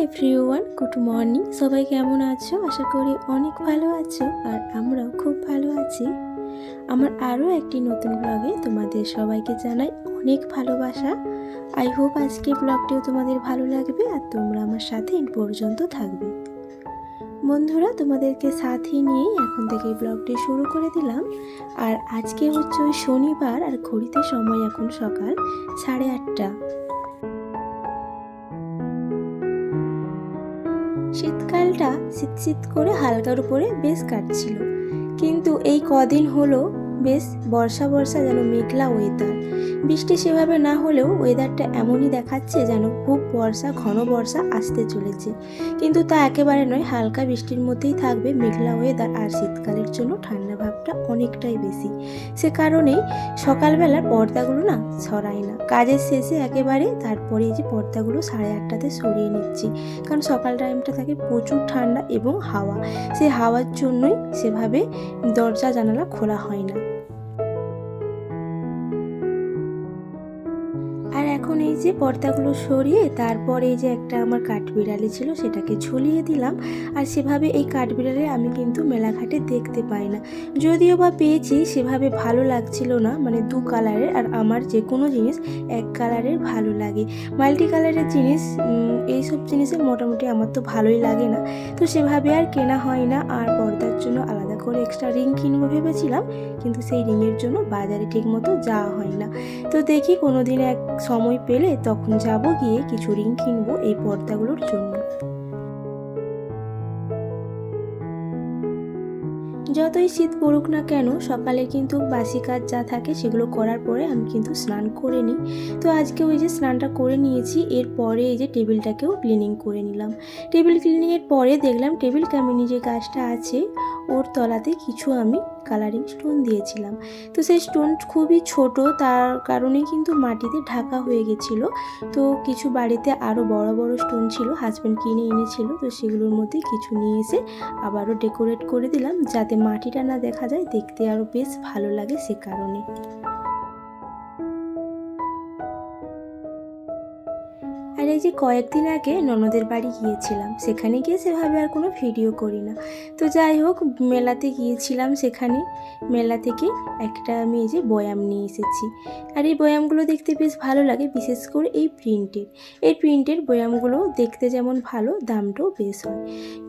Everyone good morning সবাই কেমন আছো? আশা করি অনেক ভালো আছো আর আমরাও খুব ভালো আছি। আমার আরও একটি নতুন ব্লগে তোমাদের সবাইকে জানাই অনেক ভালোবাসা। আই হোপ আজকে ব্লগটিও তোমাদের ভালো লাগবে আর তোমরা আমার সাথে এন পর্যন্ত থাকবে। বন্ধুরা, তোমাদেরকে সাথে নিয়েই এখন থেকে ব্লগটি শুরু করে দিলাম। আর আজকে হচ্ছে ওই শনিবার আর ঘড়িতে সময় এখন সকাল সাড়ে আটটা। শীতকালটা শীত শীত করে হালকার উপরে বেশ কাটছিল। কিন্তু এই কদিন হলো বেশ বর্ষা বর্ষা যেন মেঘলা ওয়েদার বৃষ্টি সেভাবে না হলেও ওয়েদারটা এমনই দেখাচ্ছে যেন খুব বর্ষা, ঘন বর্ষা আসতে চলেছে। কিন্তু তা একেবারে নয়, হালকা বৃষ্টির মধ্যেই থাকবে মেঘলা ওয়েদার আর শীতকালের জন্য ঠান্ডা ভাবটা অনেকটাই বেশি। সে কারণেই সকালবেলার পর্দাগুলো না ছড়ায় না। কাজের শেষে একেবারে তারপরে যে পর্দাগুলো সাড়ে আটটাতে সরিয়ে নিচ্ছি। কারণ সকাল টাইমটা থাকে প্রচুর ঠান্ডা এবং হাওয়া। সেই হাওয়ার জন্যই সেভাবে দরজা জানালা খোলা হয় না। এখন এই যে পর্দাগুলো সরিয়ে তারপরে এই যে একটা আমার কাঠ কাঠবিড়ালি ছিল সেটাকে ঝুলিয়ে দিলাম। আর সেভাবে এই কাঠবিড়ালি আমি কিন্তু মেলাঘাটে দেখতে পাই না। যদিও বা পেয়েছি, সেভাবে ভালো লাগছিল না। মানে দু কালারের আর আমার যে কোনো জিনিস এক কালারের ভালো লাগে। মাল্টি কালারের জিনিস এইসব জিনিসে মোটামুটি আমার তো ভালোই লাগে না। তো সেভাবে আর কেনা হয় না। আর পর্দার জন্য আলাদা করে এক্সট্রা রিং কিনবো ভেবেছিলাম। কিন্তু সেই রিংয়ের জন্য বাজারে ঠিক মতো যাওয়া হয় না। তো দেখি কোনো দিন এক সময় পেলে তখন যাব গিয়ে কিছু রিং কিনবো এই পর্দাগুলোর জন্য। যতই শীত পড়ুক না কেন, সকালে কিন্তু বাসি কাজ যা থাকে সেগুলো করার পরে আমি কিন্তু স্নান করে নিই। তো আজকে ওই যে স্নানটা করে নিয়েছি এরপরে এই যে টেবিলটাকেও ক্লিনিং করে নিলাম। টেবিল ক্লিনিংয়ের পরে দেখলাম টেবিল ক্যামিনি যে গাছটা আছে, ওর তলাতে কিছু আমি কালারিং স্টোন দিয়েছিলাম। তো সেই স্টোন খুবই ছোট, তার কারণে কিন্তু মাটিতে ঢাকা হয়ে গেছিল। তো কিছু বাড়িতে আরও বড় বড় স্টোন ছিল হাজব্যান্ড কিনে এনেছিল, তো সেগুলোর মধ্যে কিছু নিয়ে এসে আবারও ডেকোরেট করে দিলাম, যাতে মাটিটা না দেখা যায়, দেখতে আরও বেশ ভালো লাগে সে কারণে। আর এই যে কয়েকদিন আগে ননদের বাড়ি গিয়েছিলাম, সেখানে গিয়ে সেভাবে আর কোনো ভিডিও করি না। তো যাই হোক, মেলাতে গিয়েছিলাম সেখানে। মেলা থেকে একটা আমি এই যে বয়াম নিয়ে এসেছি। আর এই বয়ামগুলো দেখতে বেশ ভালো লাগে, বিশেষ করে এই প্রিন্টের। এই প্রিন্টের বয়ামগুলো দেখতে যেমন ভালো, দামটাও বেশ হয়।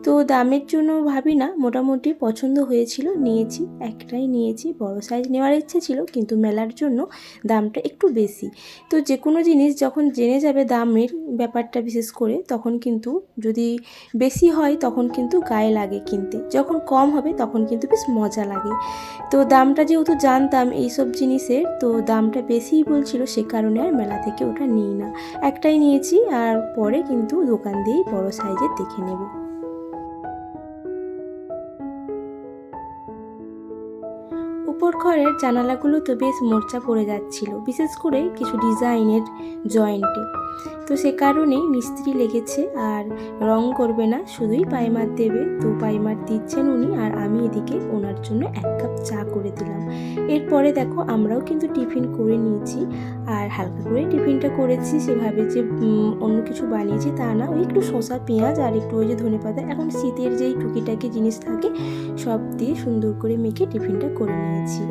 তো দামের জন্য ভাবি না, মোটামুটি পছন্দ হয়েছিল, নিয়েছি, একটাই নিয়েছি, বড় সাইজ নেওয়ার ইচ্ছে ছিল, কিন্তু মেলার জন্য দামটা একটু বেশি। তো যে কোনো জিনিস যখন জেনে যাবে দামের ব্যাপারটা বিশেষ করে তখন কিন্তু যদি বেশি হয় তখন কিন্তু গায়ে লাগে কিনতে। যখন কম হবে তখন কিন্তু বেশ মজা লাগে। তো দামটা যেহেতু জানতাম এই সব জিনিসের, তো দামটা বেশিই বলছিল সে কারণে আর মেলা থেকে ওটা নিই না। একটাই নিয়েছি আর পরে কিন্তু দোকান দিয়েই বড় সাইজের দেখে নেব। উপর ঘরের জানালাগুলো তো বেশ মোর্চা পড়ে যাচ্ছিল, বিশেষ করে কিছু ডিজাইনের জয়েন্টে। তো সে কারণেই মিস্ত্রি লেগেছে আর রং করবে না, শুধুই পাইমার দেবে। তো পাইমার দিচ্ছেন উনি আর আমি এদিকে ওনার জন্য এক কাপ চা করে দিলাম। এরপরে দেখো আমরাও কিন্তু টিফিন করে নিয়েছি আর হালকা করে টিফিনটা করেছি। সেভাবে যে অন্য কিছু বানিয়েছি তা না, ওই একটু শসা, পেঁয়াজ আর একটু ওই যে ধনে পাতা, এখন শীতের যেই টুকিটাকি জিনিস থাকে, সব দিয়ে সুন্দর করে মেখে টিফিনটা করে নিয়েছি।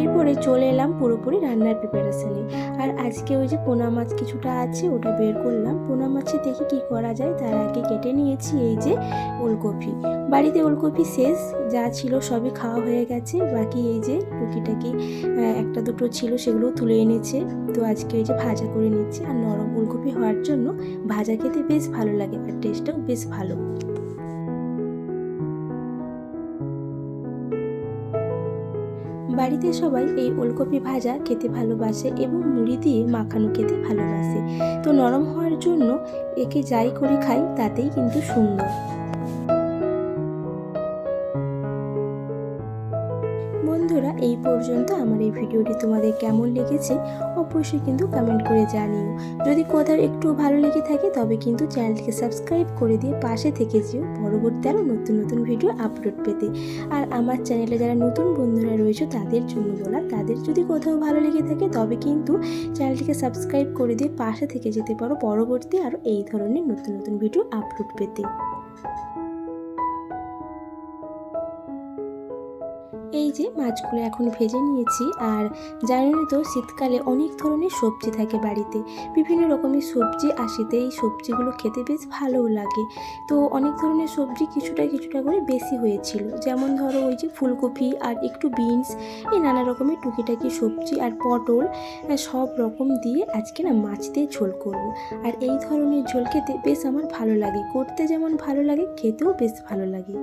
এরপরে চলে এলাম পুরোপুরি রান্নার প্রিপারেশনে আর আজকে ওই যে পোনা মাছ কিছুটা আছে, ওটা বের করলাম। পোনা মাছে দেখি কি করা যায়, তার আগে কেটে নিয়েছি এই যে ওলকপি। বাড়িতে ওলকপি শেষ, যা ছিল সবই খাওয়া হয়ে গেছে। বাকি এই যে টুকিটাকি একটা দুটো ছিল সেগুলো তুলে এনেছে। তো আজকে ওই যে ভাজা করে নিচ্ছে। আর নরম ওলকপি হওয়ার জন্য ভাজা খেতে বেশ ভালো লাগে, আর টেস্টটাও বেশ ভালো। বাড়িতে সবাই এই ওলকপি ভাজা খেতে ভালোবাসে এবং মুড়ি দিয়ে মাখানো খেতে ভালোবাসে। তো নরম হওয়ার জন্য একে যাই করে খাই, তাতেই কিন্তু সুন্দর। বন্ধুরা, এই পর্যন্ত আমার এই ভিডিওটি তোমাদের কেমন লেগেছে অবশ্যই কিন্তু কমেন্ট করে জানিও। যদি কোথাও একটু ভালো লেগে থাকে তবে কিন্তু চ্যানেলটিকে সাবস্ক্রাইব করে দিয়ে পাশে থেকে যেও পরবর্তী আরও নতুন নতুন ভিডিও আপলোড পেতে। আর আমার চ্যানেলে যারা নতুন বন্ধুরা রয়েছে তাদের জন্য বলা, তাদের যদি কোথাও ভালো লেগে থাকে তবে কিন্তু চ্যানেলটিকে সাবস্ক্রাইব করে দিয়ে পাশে থেকে যেতে পারো পরবর্তী আরও এই ধরনের নতুন নতুন ভিডিও আপলোড পেতে। এই যে মাছগুলো এখন ভেজে নিয়েছি আর জানেন তো শীতকালে অনেক ধরনের সবজি থাকে বাড়িতে। বিভিন্ন রকমের সবজি আসিতে এই সবজিগুলো খেতে বেশ ভালোও লাগে। তো অনেক ধরনের সবজি কিছুটা কিছুটা করে বেশি হয়েছিল। যেমন ধরো ওই যে ফুলকপি আর একটু বিনস, এই নানা রকমের টুকিটাকি সবজি আর পটল সব রকম দিয়ে আজকে না মাছ দিয়ে ঝোল করব। আর এই ধরনের ঝোল খেতে বেশ আমার ভালো লাগে। করতে যেমন ভালো লাগে, খেতেও বেশ ভালো লাগে।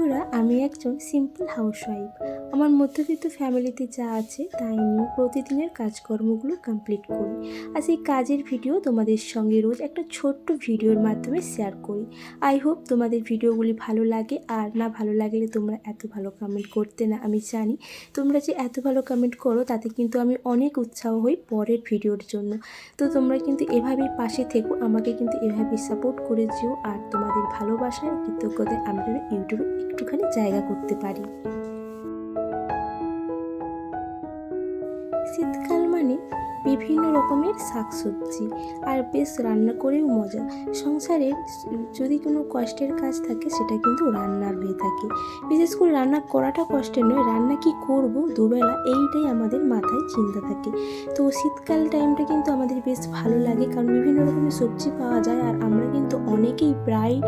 বন্ধুরা আমি একজন সিম্পল হাউসওয়াইফ আমার মধ্যবিত্ত ফ্যামিলিতে যা আছে তাই নিয়ে প্রতিদিনের কাজকর্মগুলো কমপ্লিট করি। আর সেই কাজের ভিডিও তোমাদের সঙ্গে রোজ একটা ছোট্ট ভিডিওর মাধ্যমে শেয়ার করি। আই হোপ তোমাদের ভিডিওগুলি ভালো লাগে, আর না ভালো লাগলে তোমরা এত ভালো কমেন্ট করতে না। আমি জানি তোমরা যে এত ভালো কমেন্ট করো, তাতে কিন্তু আমি অনেক উৎসাহ হই পরের ভিডিওর জন্য। তো তোমরা কিন্তু এভাবেই পাশে থেকো, আমাকে কিন্তু এভাবেই সাপোর্ট করে যেও, আর তোমাদের ভালোবাসার কৃতজ্ঞতায় আমি যেন ইউটিউবে একটুখানি জায়গা করতে পারি। শীতকাল মানে বিভিন্ন রকমের শাকসবজি। আর বেশ রান্না করেও মজা। সংসারের যদি কোনো কষ্টের কাজ থাকে, সেটা কিন্তু রান্নার হয়ে থাকে। বিশেষ করে রান্না করাটা কষ্টের নয়, রান্না কি করব দুবেলা, এইটাই আমাদের মাথায় চিন্তা থাকে। তো শীতকাল টাইমটা কিন্তু আমাদের বেশ ভালো লাগে, কারণ বিভিন্ন রকমের সবজি পাওয়া যায়। আর আমরা কিন্তু অনেকেই প্রায়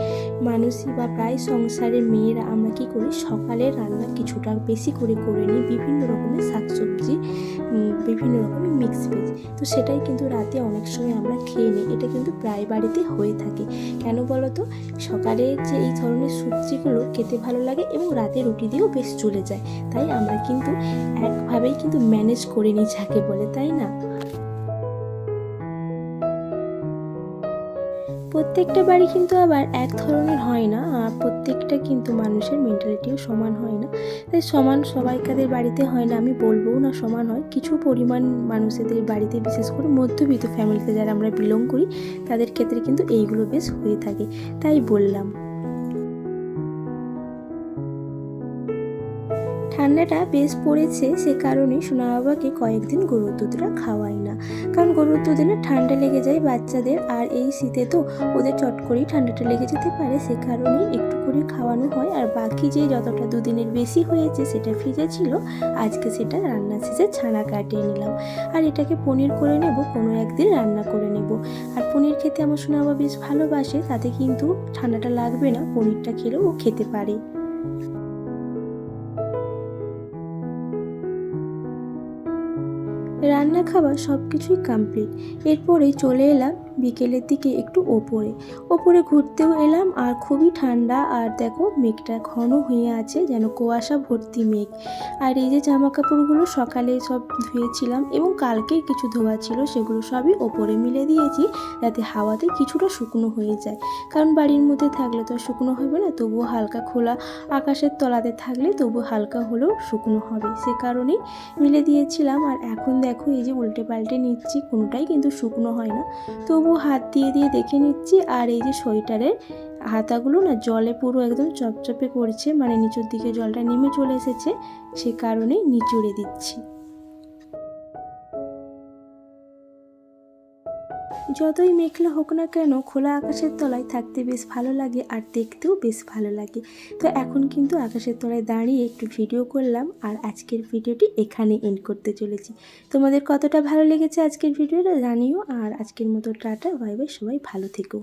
মানুষই বা প্রায় সংসারের মেয়েরা, আমরা কি করি? সকালে রান্না কিছুটা বেশি করে করে নিই। বিভিন্ন রকমের শাকসবজি বিভিন্ন রকমের মিক্স ভেজ তো সেটাই কিন্তু রাতে অনেক সময় আমরা খেয়ে নিই। এটা কিন্তু প্রায় বাড়িতে হয়ে থাকে। কেন বলো তো সকালে যে এই ধরনের সবজিগুলো খেতে ভালো লাগে এবং রাতে রুটি দিয়েও বেশ চলে যায়। তাই আমরা কিন্তু একভাবেই কিন্তু ম্যানেজ করে নিই যাকে বলে, তাই না? প্রত্যেকটা বাড়ি কিন্তু আবার এক ধরনের হয় না প্রত্যেকটা কিন্তু মানুষের মেন্টালিটিও সমান হয় না। তাই সমান সবাইকাদের বাড়িতে হয় না, আমি বলব না সমান হয়। কিছু পরিমাণ মানুষদের বাড়িতে, বিশেষ করে মধ্যবিত্ত ফ্যামিলিতে যারা আমরা বিলং করি, তাদের ক্ষেত্রে কিন্তু এইগুলো বেশ হয়ে থাকে। তাই বললাম। ঠান্ডাটা বেশ পড়েছে, সে কারণে সোনা বাবাকে কয়েকদিন গরুর দুধটা খাওয়াই না। কারণ গরুর দুধে না ঠান্ডা লেগে যায় বাচ্চাদের, আর এই শীতে তো ওদের চট করেই ঠান্ডাটা লেগে যেতে পারে, সে কারণেই একটু করে খাওয়ানো হয়। আর বাকি যে যতটা দুদিনের বেশি হয়েছে সেটা ফ্রিজে ছিল, আজকে সেটা রান্না শেষে ছানা কাটিয়ে নিলাম। আর এটাকে পনির করে নেব, কোনো একদিন রান্না করে নেব। আর পনির খেতে আমার সোনা বাবা বেশ ভালোবাসে, তাতে কিন্তু ঠান্ডাটা লাগবে না, পনিরটা খেলেও ও খেতে পারে। রান্না খাওয়া সব কিছুই কমপ্লিট এরপরে চলে এলাম বিকেলের দিকে একটু ওপরে। ওপরে ঘুরতেও এলাম আর খুবই ঠান্ডা আর দেখো মেঘটা ঘন হয়ে আছে যেন কুয়াশা ভর্তি মেঘ। আর এই যে জামা কাপড়গুলো সকালে সব ধুয়েছিলাম এবং কালকে কিছু ধোয়া ছিল সেগুলো সবই ওপরে মিলে দিয়েছি যাতে হাওয়াতে কিছুটা শুকনো হয়ে যায়। কারণ বাড়ির মধ্যে থাকলে তো শুকনো হবে না, তবুও হালকা খোলা আকাশের তলাতে থাকলে তবু হালকা হলেও শুকনো হবে। সে কারণেই মিলে দিয়েছিলাম আর এখন দেখো এই যে উল্টে পাল্টে নিচ্ছি, কোনোটাই কিন্তু শুকনো হয় না। তবু হাত দিয়ে দিয়ে দেখে নিচ্ছি। আর এই যে সোয়েটারের হাতাগুলো না, জলে পুরো একদম চপচপে করছে মানে নিচের দিকে জলটা নেমে চলে এসেছে, সে কারণেই নিচুড়ে দিচ্ছি। যতই মেঘলা হোক না কেন, খোলা আকাশের তলায় থাকতে বেশ ভালো লাগে আর দেখতেও বেশ ভালো লাগে। তো এখন কিন্তু আকাশের তলায় দাঁড়িয়ে একটু ভিডিও করলাম আর আজকের ভিডিওটি এখানে এন্ড করতে চলেছি। তোমাদের কতটা ভালো লেগেছে আজকের ভিডিওটা জানিও আর আজকের মতো টাটা, বাই বাই, সবাই ভালো থেকো।